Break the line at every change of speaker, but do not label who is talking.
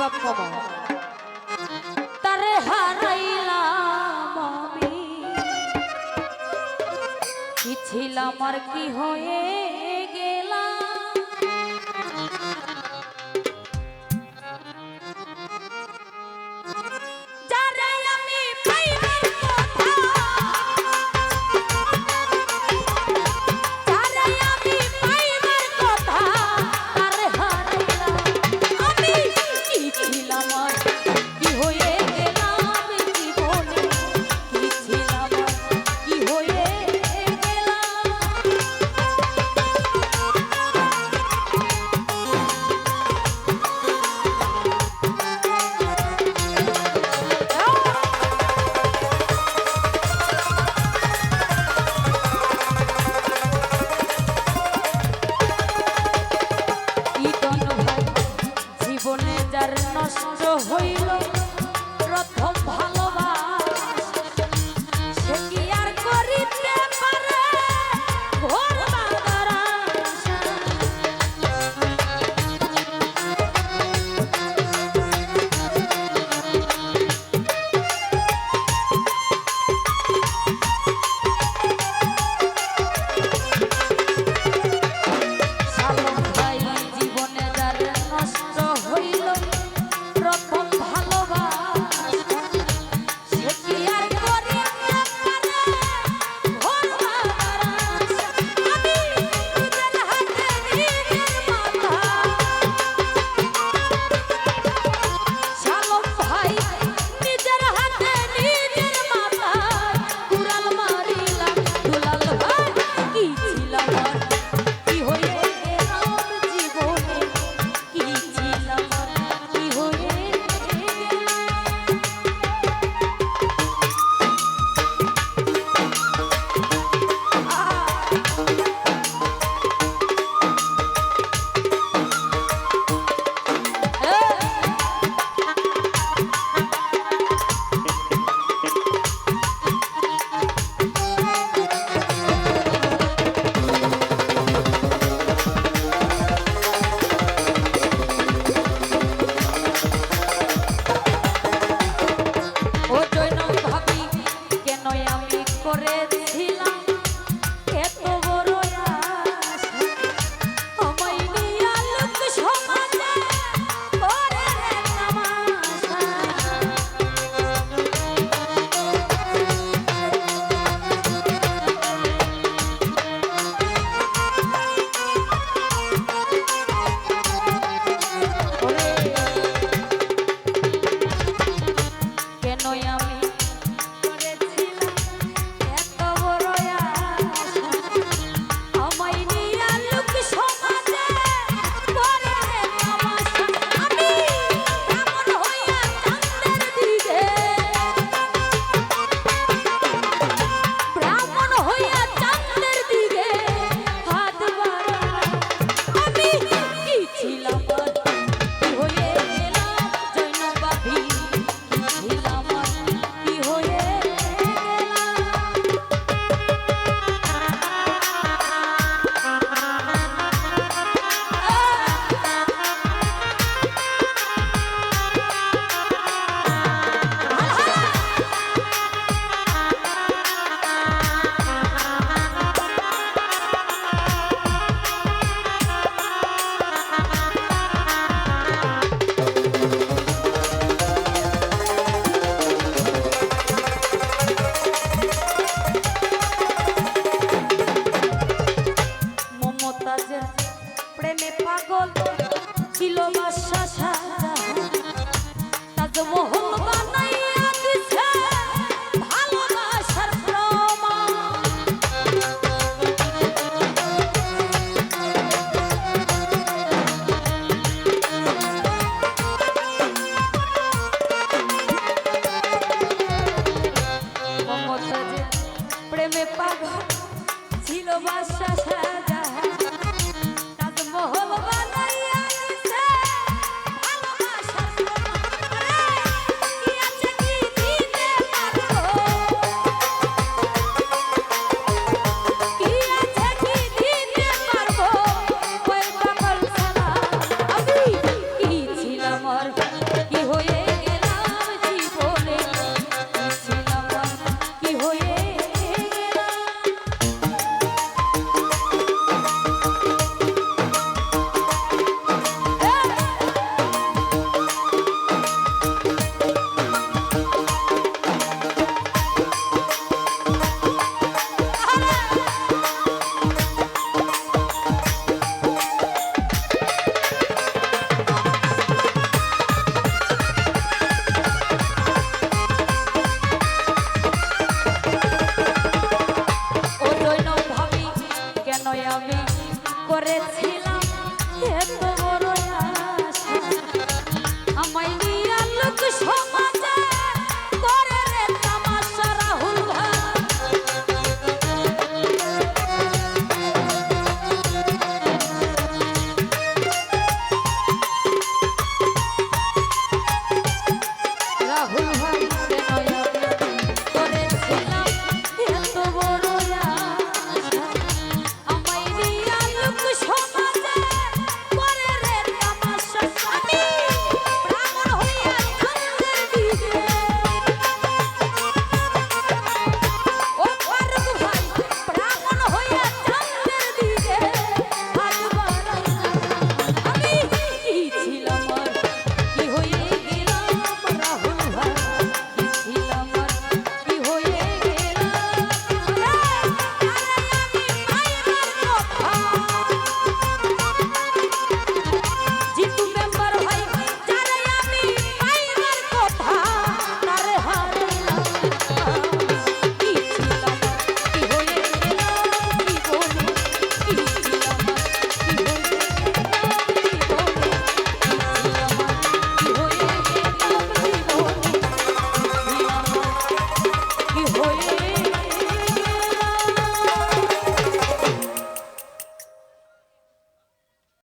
বাপ কমা তারে হারাইলাম আমি। কি ছিলাম আর কি হয়ে প্রেমে পাগল ছিল বাসা সাজা তাজমহল বানাইয়া দিছে ভালোবাসার প্রমাণ। মমতাজ প্রেমে পাগল ছিল বাসা